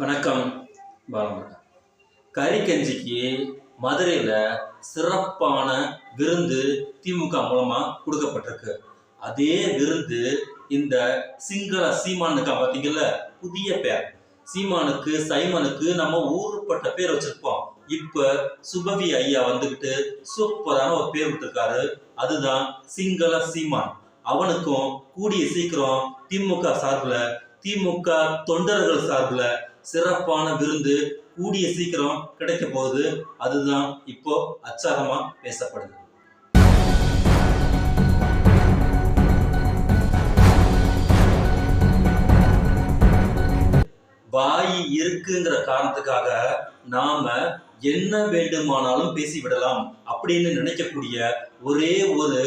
வணக்கம் பாலமுருகன். கறிக்கஞ்சிக்கு மதுரையில் சிறப்பான விருந்து திமுக மூலமாக கொடுக்கப்பட்டிருக்கு. அதே விருந்து இந்த சிங்கள சீமானுக்கா பார்த்தீங்கல்ல புதிய பேர். சீமானுக்கு சைமனுக்கு நம்ம ஊருப்பட்ட பேர் வச்சிருப்போம். இப்ப சுபவி ஐயா வந்துகிட்டு சூப்பரான ஒரு பேர் விட்டுருக்காரு. அதுதான் சிங்கள சீமான். அவனுக்கும் கூடிய சீக்கிரம் திமுக சார்பில் திமுக தொண்டர்கள் சார்பில் சிறப்பான விருந்து கூடிய சீக்கிரம் கிடைக்க போகுது. அதுதான் இப்போ அச்சாரமா பேசப்படுது. வாய் இருக்குங்கிற காரணத்துக்காக நாம என்ன வேண்டுமானாலும் பேசிவிடலாம் அப்படின்னு நினைக்கக்கூடிய ஒரே ஒரு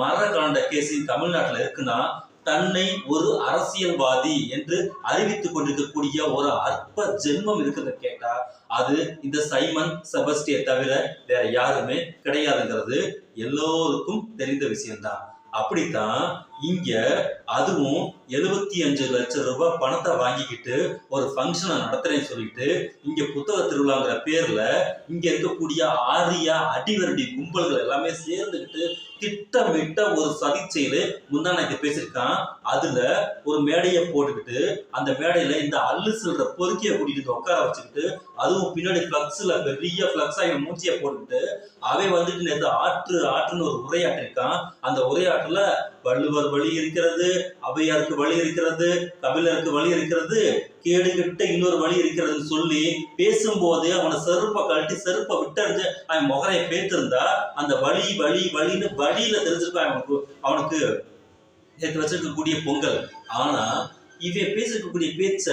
மரகாண்ட கேஸ் தமிழ்நாட்டில் இருக்குன்னா தன்னை ஒரு அரசியல்வாதி என்று அறிவித்துக் கொண்டிருக்கக்கூடிய ஒரு அற்ப ஜென்மம் இருக்கிறது கேட்டா அது இந்த சைமன் செபஸ்டியை தவிர வேற யாருமே கிடையாதுங்கிறது எல்லோருக்கும் தெரிந்த விஷயம்தான். அப்படித்தான் இங்க அதுவும் எழுபத்தி அஞ்சு லட்சம் ரூபாய் பணத்தை வாங்கிக்கிட்டு ஒரு ஃபங்க்ஷனை நடத்துறேன்னு சொல்லிட்டு இங்க புத்தக திருவிழாங்கிற பேர்ல இங்க இருக்கக்கூடிய ஆரியா அடிவரடி கும்பல்கள் எல்லாமே சேர்ந்துக்கிட்டு திட்டமிட்ட ஒரு சதி செயலு முந்தானத்தை பேசியிருக்கான். அதுல ஒரு மேடையை போட்டுக்கிட்டு அந்த மேடையில இந்த அல்லு செல்ற பொறுக்கிய கூட்டிட்டு உட்கார வச்சுக்கிட்டு அதுவும் பின்னாடி பிளக்ஸ்ல பெரிய பிளக்ஸா இவன் மூச்சியை போட்டுக்கிட்டு அவன் வந்துட்டு நேற்று ஆற்று ஆற்றுன்னு ஒரு உரையாற்றிருக்கான். அந்த உரையாற்றுல வள்ளுவர் வழி இருக்கிறது அவையாருக்கு வழி இருக்கிறது கபிலருக்கு வழி இருக்கிறது கேடு கிட்ட இன்னொரு வழி இருக்கிறதுன்னு சொல்லி பேசும்போது அவனை செருப்பை கழட்டி செருப்பை விட்டறிஞ்சு அவன் முகரையை பேத்திருந்தா அந்த வழி வழி வழின்னு வழியில தெரிஞ்சிருப்பான் அவனுக்கு அவனுக்கு நேற்று வச்சிருக்கக்கூடிய பொங்கல். ஆனா இவன் பேசிருக்கக்கூடிய பேச்ச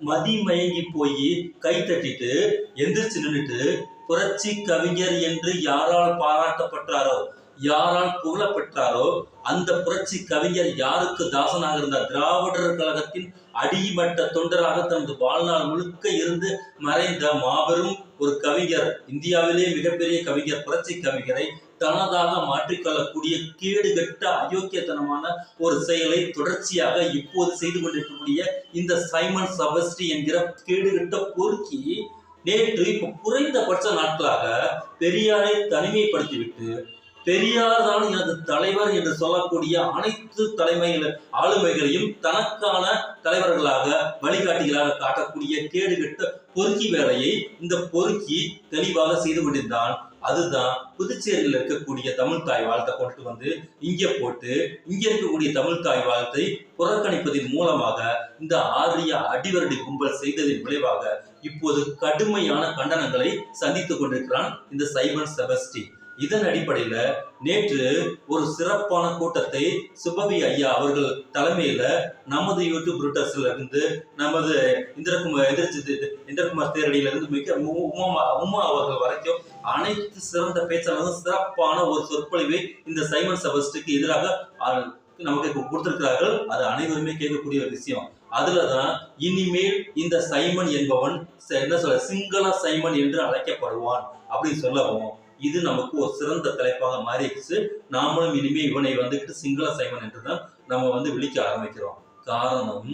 மதி மயங்கி போய் கை தட்டிட்டு எந்திரிச்சு நின்னுட்டு புரட்சி கவிஞர் என்று யாரால் பாராட்டப்பட்டாரோ? யாரால் புகழப்பெற்றாரோ அந்த புரட்சி கவிஞர் யாருக்கு தாசனாக இருந்தார்? திராவிடர் கழகத்தின் அடிமட்ட தொண்டராக தனது வாழ்நாள் முழுக்க இருந்து மறைந்த மாபெரும் ஒரு கவிஞர் இந்தியாவிலே மிகப்பெரிய கவிஞர் புரட்சி கவிஞரை தனதாக மாற்றிக்கொள்ளக்கூடிய கேடுகட்ட அயோக்கியத்தனமான ஒரு செயலை தொடர்ச்சியாக இப்போது செய்து கொண்டிருக்கக்கூடிய இந்த சைமன் சபஸ்டி என்கிற கேடுகட்ட பொறுக்கி நேற்று இப்போ குறைந்தபட்ச நாட்களாக பெரியாரை தனிமைப்படுத்திவிட்டு பெரியார் தான் எனது தலைவர் என்று சொல்லக்கூடிய அனைத்து தலைமைகள் ஆளுமைகளையும் தனக்கான தலைவர்களாக வழிகாட்டிகளாக காட்டக்கூடிய கேடுகட்ட பொறுக்கி வேலையை இந்த பொறுக்கி தெளிவாக செய்து கொண்டிருந்தான். அதுதான் புதுச்சேரியில் இருக்கக்கூடிய தமிழ் தாய் வாழ்த்தை கொண்டு வந்து இங்கே போட்டு இங்க இருக்கக்கூடிய தமிழ் தாய் வாழ்த்தை புறக்கணிப்பதன் மூலமாக இந்த ஆரிய அடிவரடி கும்பல் செய்ததின் விளைவாக இப்போது கடுமையான கண்டனங்களை சந்தித்துக் கொண்டிருக்கிறான் இந்த சைமன் செபஸ்டி. இதன் அடிப்படையில நேற்று ஒரு சிறப்பான கூட்டத்தை சுபவி ஐயா அவர்கள் தலைமையில நமது யூடியூப் ரூட்டர்ஸ்ல இருந்து நமது இந்திரகுமார் எந்திரஜித் இந்திரகுமார் தேரடியில இருந்து மிக உமா உமா அவர்கள் வரைக்கும் அனைத்து சிறந்த பேச்சாளர்களும் சிறப்பான ஒரு சொற்பொழிவை இந்த சைமன் செபஸ்டுக்கு எதிராக நமக்கு கொடுத்திருக்கிறார்கள். அது அனைவருமே கேட்கக்கூடிய ஒரு விஷயம். அதுலதான் இனிமேல் இந்த சைமன் என்பவன் என்ன சொல்ல சிங்கள சைமன் என்று அழைக்கப்படுவான் அப்படின்னு சொல்லவும் இது நமக்கு ஒரு சிறந்த தலைப்பாக மாறிடுச்சு. நாமளும் இனிமே இவனை வந்துட்டு சிங்கள சைமன் என்று தான் நம்ம வந்து விழிக்க ஆரம்பிக்கிறோம். காரணம்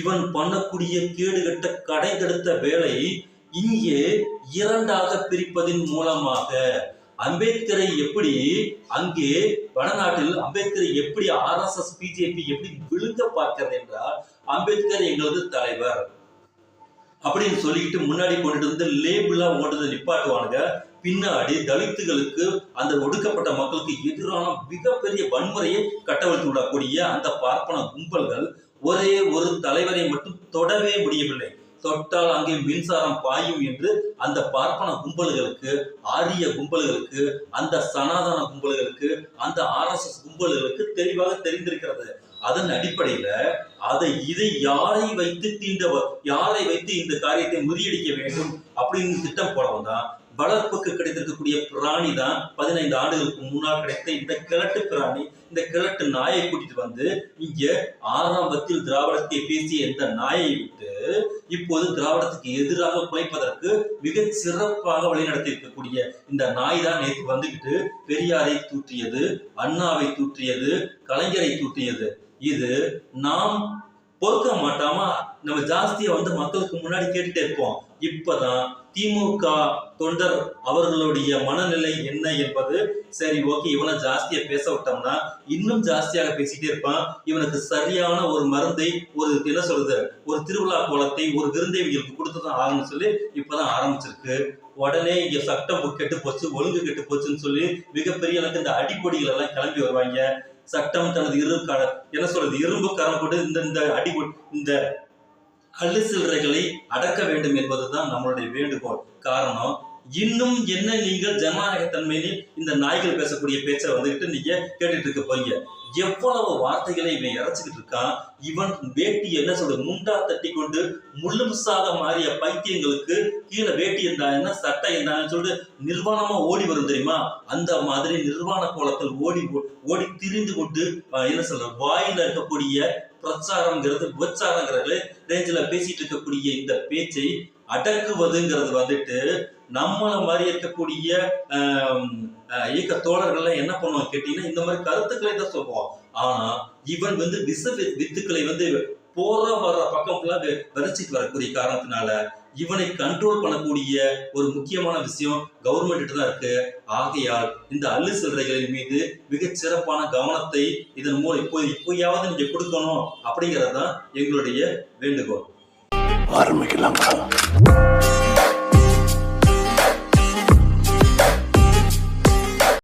இவன் பண்ணக்கூடிய கேடுகட்ட கடை தடுத்த வேலை இங்கே இரண்டாக பிரிப்பதின் மூலமாக. அம்பேத்கரை எப்படி அங்கே வடநாட்டில் அம்பேத்கரை எப்படி ஆர்எஸ்எஸ் பிஜேபி எப்படி விழுங்க பார்க்கிறது என்றால் அம்பேத்கர் எங்களது தலைவர். அப்படின்னு சொல்லிட்டு முன்னாடி கொண்டுட்டு வந்து லேபிளா ஓடுறதை நிப்பாட்டுவானுங்க. பின்னாடி தலித்துகளுக்கு அந்த ஒடுக்கப்பட்ட மக்களுக்கு எதிரான மிகப்பெரிய வன்முறையை கட்டவிழ்த்து விடக்கூடிய அந்த பார்ப்பன கும்பல்கள் ஒரே ஒரு தலைவரை மட்டும் தொடவே முடியவில்லை. தொட்டால் அங்கே மின்சாரம் பாயும் என்று அந்த பார்ப்பன கும்பல்களுக்கு ஆரிய கும்பல்களுக்கு அந்த சனாதன கும்பல்களுக்கு அந்த ஆர்எஸ்எஸ் கும்பல்களுக்கு தெளிவாக தெரிந்திருக்கிறது. அதன் அடிப்படையில அதை இதை யாரை வைத்து தீண்ட யாரை வைத்து இந்த காரியத்தை முறியடிக்க வேண்டும் அப்படின்னு திட்டம் போடவும் தான் வளர்ப்புக்கு கிடைத்திருக்கக்கூடிய பிராணி தான் பதினைந்து ஆண்டுகளுக்கு முன்னால் கிடைத்த இந்த கிழட்டு பிராணி இந்த கிழட்டு நாயை கூட்டிட்டு வந்து இங்க ஆரம்பத்தில் திராவிடத்தை பேசிய இந்த நாயை விட்டு இப்போது திராவிடத்துக்கு எதிராக குலைப்பதற்கு மிக சிறப்பாக வழிநடத்தி இருக்கக்கூடிய இந்த நாய் தான் நேற்று வந்துகிட்டு பெரியாரை தூற்றியது அண்ணாவை தூற்றியது கலைஞரை தூற்றியது. இது நாம் பொறுக்க மாட்டாம நம்ம ஜாஸ்தியா வந்து மக்களுக்கு முன்னாடி கேட்டுட்டே இருப்போம். இப்பதான் திமுக தொண்டர் அவர்களுடைய மனநிலை என்ன என்பது சரி ஓகே இவனை ஜாஸ்தியா பேச விட்டோம்னா இன்னும் ஜாஸ்தியாக பேசிட்டே இருப்பான். இவனுக்கு சரியான ஒரு மருந்தை ஒரு என்ன சொல்றது ஒரு திருவிழா கோலத்தை ஒரு விருந்தேவிகளுக்கு கொடுத்துதான் ஆகணும்னு சொல்லி இப்பதான் ஆரம்பிச்சிருக்கு. உடனே இங்க சட்டம் கெட்டு போச்சு ஒழுங்கு கெட்டு போச்சுன்னு சொல்லி மிகப்பெரிய அளவுக்கு இந்த அடிப்பொடிகள் எல்லாம் கிளம்பி வருவாங்க. சட்டம் தனது இரு என்ன சொல்றது இரும்பு கரம் கொண்டு இந்த இந்த அடி இந்த கள்ளு சில்லறைகளை அடக்க வேண்டும் என்பதுதான் நம்மளுடைய வேண்டுகோள். காரணம் இன்னும் என்ன நீங்கள் ஜனநாயகத்தன்மையில் இந்த நாய்கள் பேசக்கூடிய பேச்சை வந்துகிட்டு நீங்க கேட்டுட்டு இருக்க போறீங்க? எவ்வளவு வார்த்தைகளை இவன் இறைச்சிக்கிட்டு இருக்கான்? இவன் வேட்டி என்ன சொல்றது முண்டா தட்டி கொண்டு முள்ளுமுசாக மாறிய பைத்தியங்களுக்கு கீழே வேட்டி இருந்தா என்ன சட்டை இருந்தான்னு சொல்லிட்டு நிர்வாணமா ஓடி வரும் தெரியுமா? அந்த மாதிரி நிர்வாண கோலத்தில் ஓடி ஓடி திரிந்து கொண்டு என்ன சொல்ற வாயில இருக்கக்கூடிய பிரச்சாரம்ங்கிறது விபச்சாரங்கிறது ரேஞ்சில் பேசிட்டு இருக்கக்கூடிய இந்த பேச்சை அடக்குவதுங்கிறது வந்துட்டு நம்மளை மாதிரி இருக்கக்கூடிய இயக்க தோழர்கள்லாம் என்ன பண்ணுவோம் கேட்டீங்கன்னா இந்த மாதிரி கருத்துக்களை தான் சொல்லுவோம் ஆனா இவன் வந்து விச வித்துக்களை வந்து போற வர்ற பக்கம் ஃபுல்லா வெ- விதைச்சிட்டு வரக்கூடிய காரணத்தினால இவனை கண்ட்ரோல் பண்ணக்கூடிய ஒரு முக்கியமான விஷயம் கவர்மெண்ட் தான் இருக்கு. ஆகையால் இந்த அள்ளு சில்லறைகளின் மீது மிகச் சிறப்பான கவனத்தை இதன் மூலம் இப்போ இப்போயாவது நீங்க கொடுக்கணும் அப்படிங்கிறது தான் எங்களுடைய வேண்டுகோள். ஆரம்பிக்கலாம்.